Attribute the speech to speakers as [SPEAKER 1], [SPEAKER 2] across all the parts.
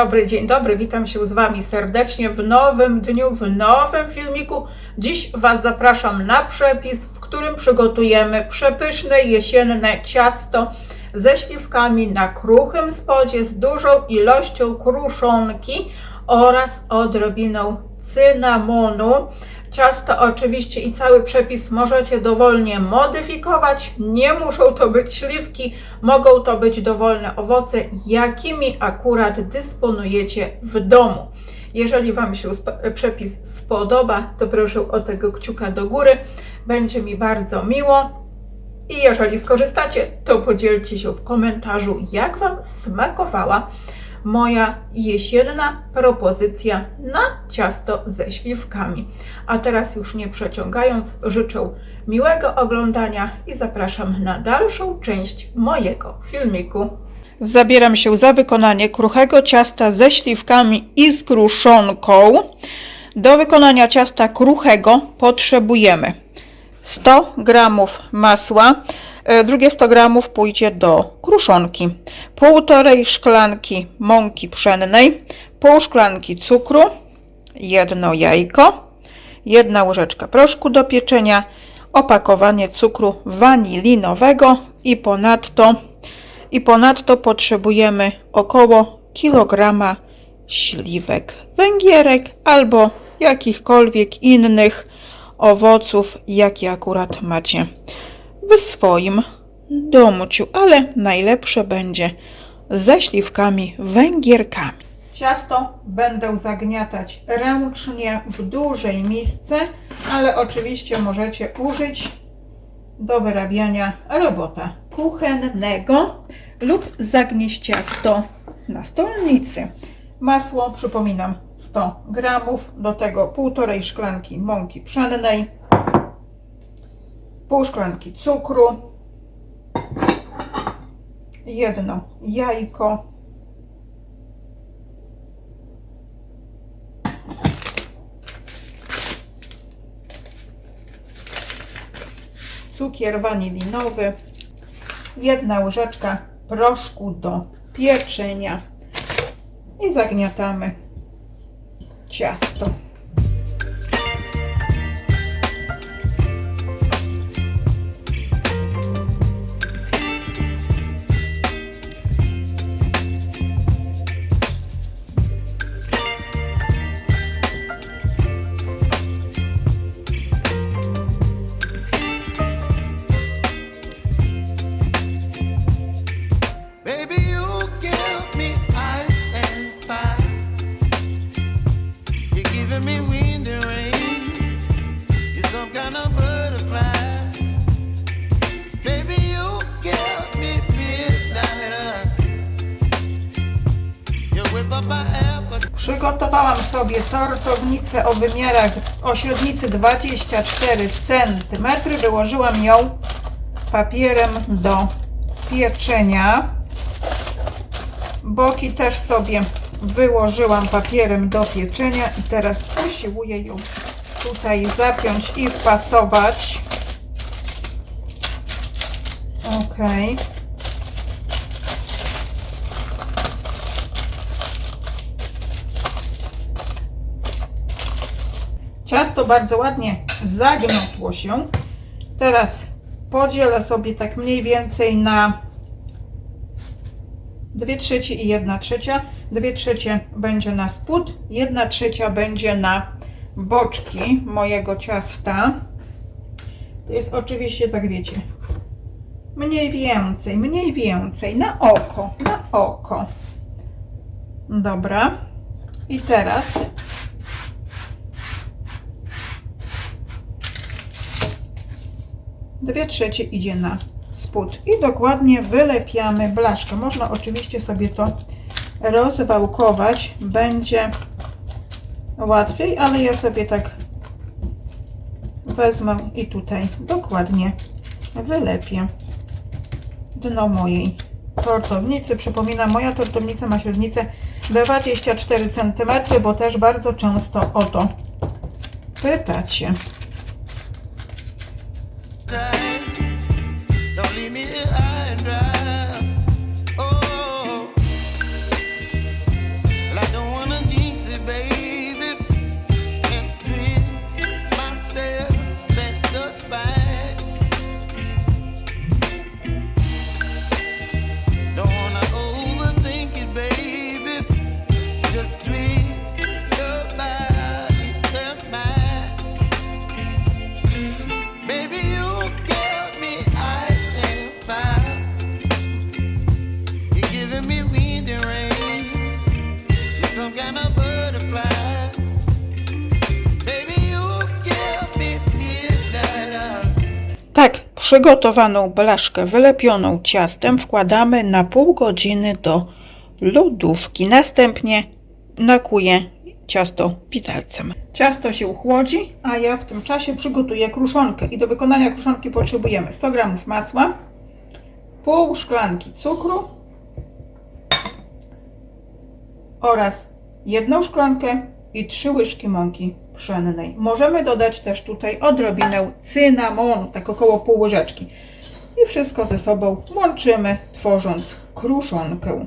[SPEAKER 1] Dobry, dzień dobry, witam się z Wami serdecznie w nowym dniu, w nowym filmiku. Dziś Was zapraszam na przepis, w którym przygotujemy przepyszne jesienne ciasto ze śliwkami na kruchym spodzie z dużą ilością kruszonki oraz odrobiną cynamonu. Ciasto oczywiście i cały przepis możecie dowolnie modyfikować. Nie muszą to być śliwki, mogą to być dowolne owoce, jakimi akurat dysponujecie w domu. Jeżeli Wam się przepis spodoba, to proszę o tego kciuka do góry. Będzie mi bardzo miło. I jeżeli skorzystacie, to podzielcie się w komentarzu, jak Wam smakowała moja jesienna propozycja na ciasto ze śliwkami. A teraz już nie przeciągając, życzę miłego oglądania i zapraszam na dalszą część mojego filmiku. Zabieram się za wykonanie kruchego ciasta ze śliwkami i z kruszonką. Do wykonania ciasta kruchego potrzebujemy 100 g masła, drugie 100 g pójdzie do kruszonki, półtorej szklanki mąki pszennej, pół szklanki cukru, jedno jajko, jedna łyżeczka proszku do pieczenia, opakowanie cukru wanilinowego i ponadto, i ponadto potrzebujemy około kilograma śliwek węgierek albo jakichkolwiek innych owoców, jakie akurat macie w swoim domuciu, ale najlepsze będzie ze śliwkami węgierkami. Ciasto będę zagniatać ręcznie w dużej misce, ale oczywiście możecie użyć do wyrabiania robota kuchennego lub zagnieść ciasto na stolnicy. Masło, przypominam, 100 gramów, do tego półtorej szklanki mąki pszennej, pół szklanki cukru, jedno jajko, cukier wanilinowy, jedna łyżeczka proszku do pieczenia i zagniatamy ciasto. Przygotowałam sobie tortownicę o wymiarach o średnicy 24 cm. Wyłożyłam ją papierem do pieczenia. Boki też sobie wyłożyłam papierem do pieczenia i teraz posiłuję ją tutaj zapiąć i wpasować. Ok. Ciasto bardzo ładnie zagniotło się. Teraz podzielę sobie tak mniej więcej na 2 trzecie i 1 trzecia. 2 trzecie będzie na spód, 1 trzecia będzie na boczki mojego ciasta. To jest oczywiście, tak wiecie, mniej więcej, mniej więcej, na oko, na oko. Dobra. I teraz dwie trzecie idzie na spód i dokładnie wylepiamy blaszkę. Można oczywiście sobie to rozwałkować, będzie łatwiej, ale ja sobie tak wezmę i tutaj dokładnie wylepię dno mojej tortownicy. Przypominam, moja tortownica ma średnicę 24 cm, bo też bardzo często o to pytacie.
[SPEAKER 2] Don't leave me
[SPEAKER 1] Przygotowaną blaszkę wylepioną ciastem wkładamy na pół godziny do lodówki. Następnie nakuję ciasto widelcem. Ciasto się chłodzi, a ja w tym czasie przygotuję kruszonkę. I do wykonania kruszonki potrzebujemy 100 g masła, pół szklanki cukru oraz jedną szklankę i trzy łyżki mąki pszennej. Możemy dodać też tutaj odrobinę cynamonu, tak około pół łyżeczki. I wszystko ze sobą łączymy, tworząc kruszonkę.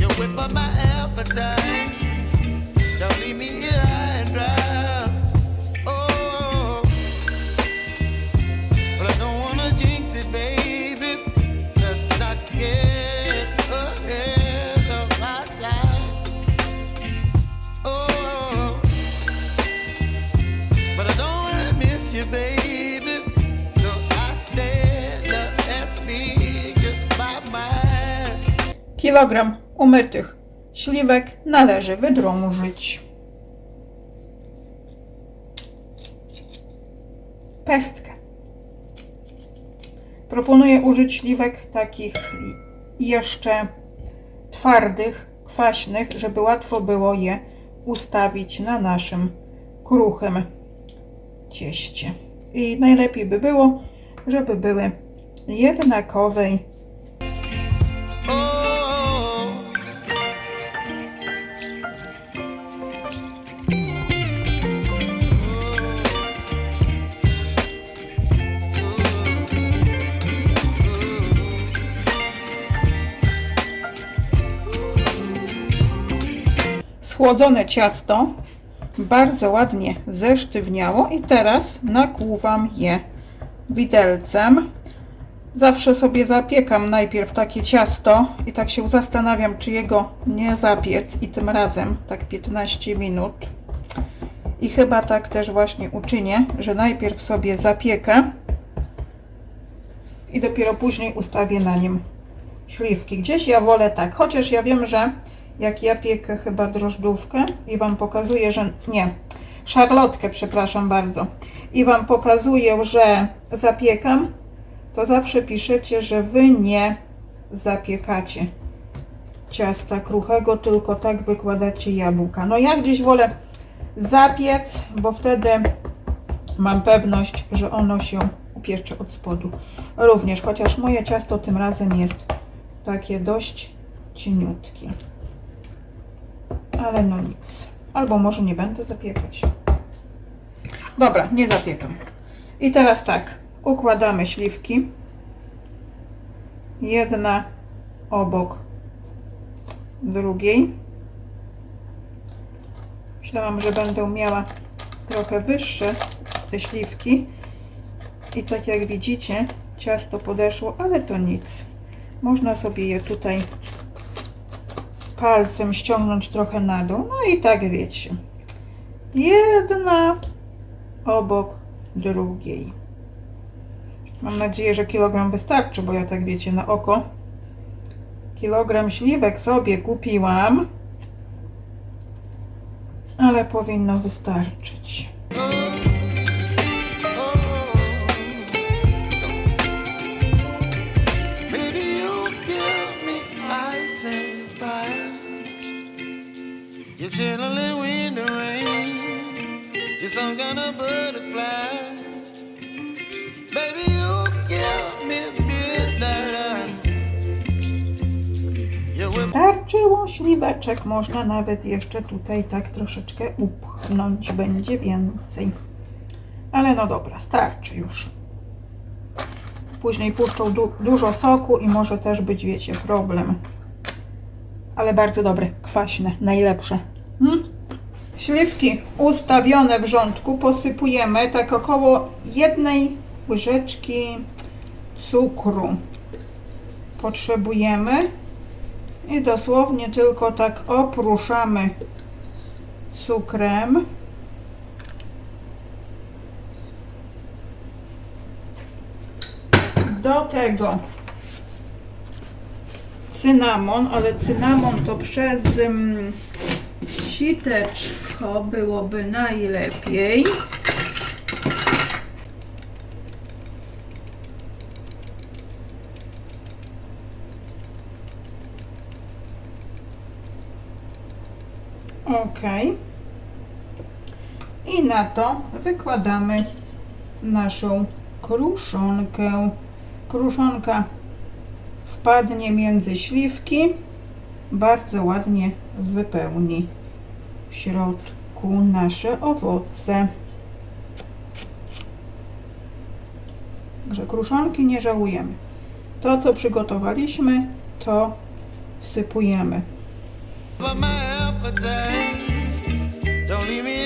[SPEAKER 2] You
[SPEAKER 1] Kilogram umytych śliwek należy wydrążyć. Pestkę. Proponuję użyć śliwek takich jeszcze twardych, kwaśnych, żeby łatwo było je ustawić na naszym kruchym cieście. I najlepiej by było, żeby były jednakowej Schłodzone ciasto bardzo ładnie zesztywniało i teraz nakłuwam je widelcem. Zawsze sobie zapiekam najpierw takie ciasto i tak się zastanawiam, czy jego nie zapiec i tym razem tak 15 minut. I chyba tak też właśnie uczynię, że najpierw sobie zapiekę i dopiero później ustawię na nim śliwki. Gdzieś ja wolę tak, chociaż ja wiem, że jak ja piekę chyba drożdżówkę i Wam pokazuję, że nie, szarlotkę, przepraszam bardzo, i Wam pokazuję, że zapiekam, to zawsze piszecie, że Wy nie zapiekacie ciasta kruchego, tylko tak wykładacie jabłka. No ja gdzieś wolę zapiec, bo wtedy mam pewność, że ono się upiecze od spodu. Również, chociaż moje ciasto tym razem jest takie dość cieniutkie. Ale no nic. Albo może nie będę zapiekać. Dobra, nie zapiekam. I teraz tak, układamy śliwki. Jedna obok drugiej. Myślałam, że będę miała trochę wyższe te śliwki. I tak jak widzicie, ciasto podeszło, ale to nic. Można sobie je tutaj palcem ściągnąć trochę na dół. No i tak wiecie. Jedna obok drugiej. Mam nadzieję, że kilogram wystarczy, bo ja tak wiecie na oko. Kilogram śliwek sobie kupiłam, ale powinno wystarczyć.
[SPEAKER 2] You're chilling when the rain. You're some kind of butterfly. Baby, you give me midnight.
[SPEAKER 1] Śliweczek, można nawet jeszcze tutaj tak troszeczkę upchnąć, będzie więcej. Ale no dobra, starczy już. Później puszczą du dużo soku i może też być, wiecie, problem. Ale bardzo dobre, kwaśne, najlepsze. Mm? Śliwki ustawione w rządku posypujemy tak około jednej łyżeczki cukru. Potrzebujemy i dosłownie tylko tak opruszamy cukrem. Do tego cynamon, ale cynamon to przez mm, siteczko byłoby najlepiej. Ok. I na to wykładamy naszą kruszonkę. Kruszonka wpadnie między śliwki, bardzo ładnie wypełni w środku nasze owoce. Także kruszonki nie żałujemy. To, co przygotowaliśmy, to wsypujemy.
[SPEAKER 2] Don't leave me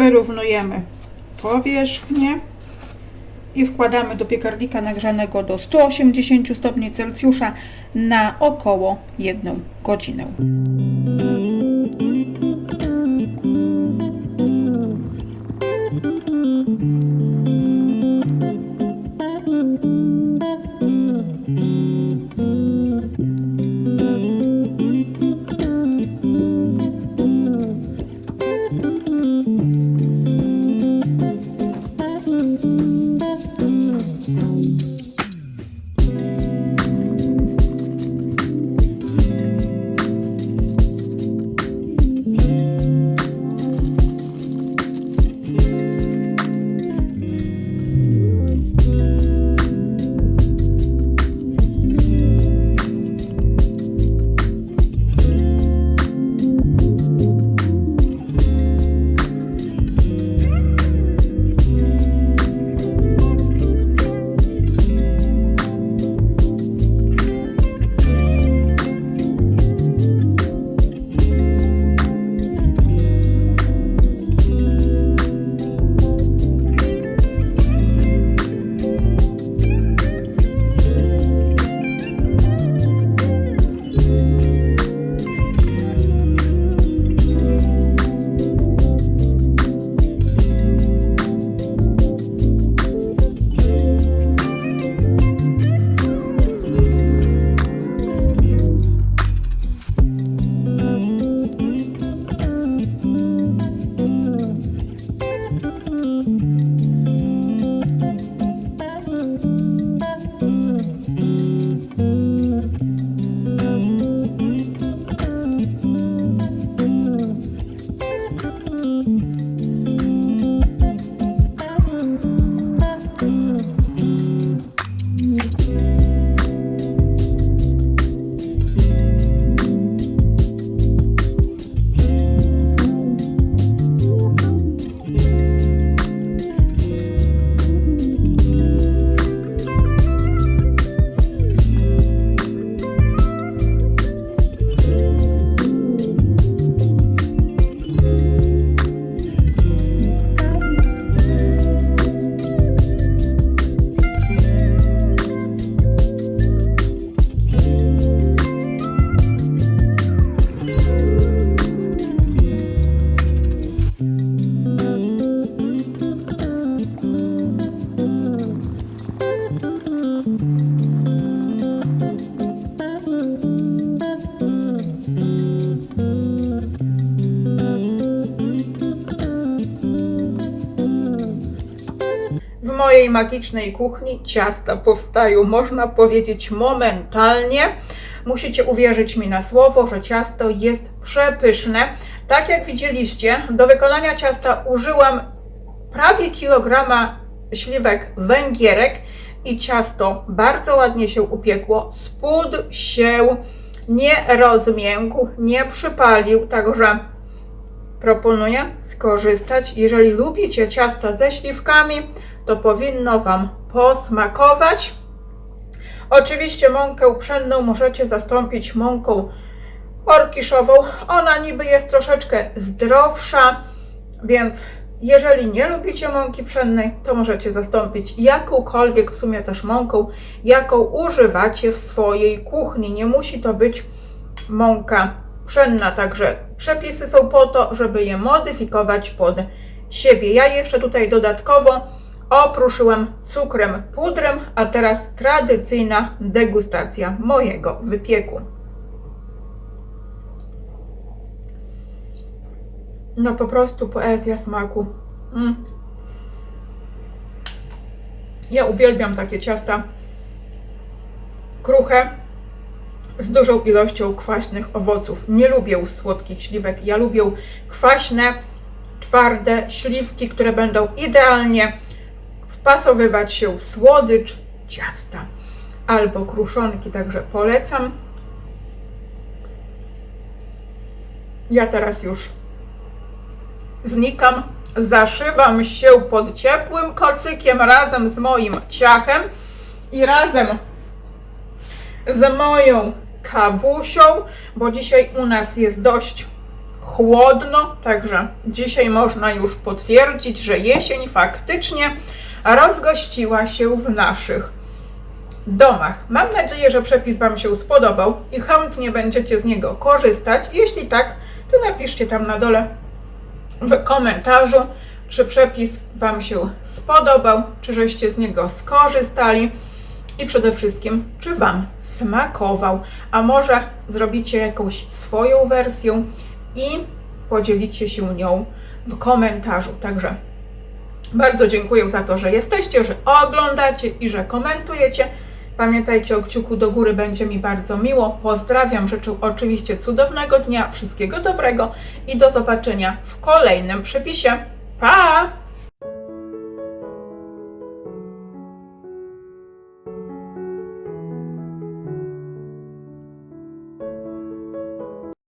[SPEAKER 1] Wyrównujemy powierzchnię i wkładamy do piekarnika nagrzanego do 180 stopni Celsjusza na około 1 godzinę. Mojej magicznej kuchni ciasta powstają, można powiedzieć, momentalnie. Musicie uwierzyć mi na słowo, że ciasto jest przepyszne. Tak jak widzieliście, do wykonania ciasta użyłam prawie kilograma śliwek węgierek i ciasto bardzo ładnie się upiekło. Spód się nie rozmiękł, nie przypalił, także proponuję skorzystać. Jeżeli lubicie ciasta ze śliwkami, to powinno Wam posmakować. Oczywiście mąkę pszenną możecie zastąpić mąką orkiszową. Ona niby jest troszeczkę zdrowsza, więc jeżeli nie lubicie mąki pszennej, to możecie zastąpić jakąkolwiek w sumie też mąką, jaką używacie w swojej kuchni. Nie musi to być mąka pszenna, także przepisy są po to, żeby je modyfikować pod siebie. Ja jeszcze tutaj dodatkowo opruszyłam cukrem pudrem, a teraz tradycyjna degustacja mojego wypieku. No po prostu poezja smaku. Mm. Ja uwielbiam takie ciasta kruche z dużą ilością kwaśnych owoców. Nie lubię słodkich śliwek. Ja lubię kwaśne, twarde śliwki, które będą idealnie wpasowywać się w słodycz ciasta albo kruszonki, także polecam. Ja teraz już znikam, zaszywam się pod ciepłym kocykiem razem z moim ciachem i razem z moją kawusią, bo dzisiaj u nas jest dość chłodno, także dzisiaj można już potwierdzić, że jesień faktycznie rozgościła się w naszych domach. Mam nadzieję, że przepis Wam się spodobał i chętnie będziecie z niego korzystać. Jeśli tak, to napiszcie tam na dole w komentarzu, czy przepis Wam się spodobał, czy żeście z niego skorzystali i przede wszystkim, czy Wam smakował, a może zrobicie jakąś swoją wersję i podzielicie się nią w komentarzu. Także bardzo dziękuję za to, że jesteście, że oglądacie i że komentujecie. Pamiętajcie o kciuku do góry, będzie mi bardzo miło. Pozdrawiam, życzę oczywiście cudownego dnia, wszystkiego dobrego i do zobaczenia w kolejnym przepisie. Pa!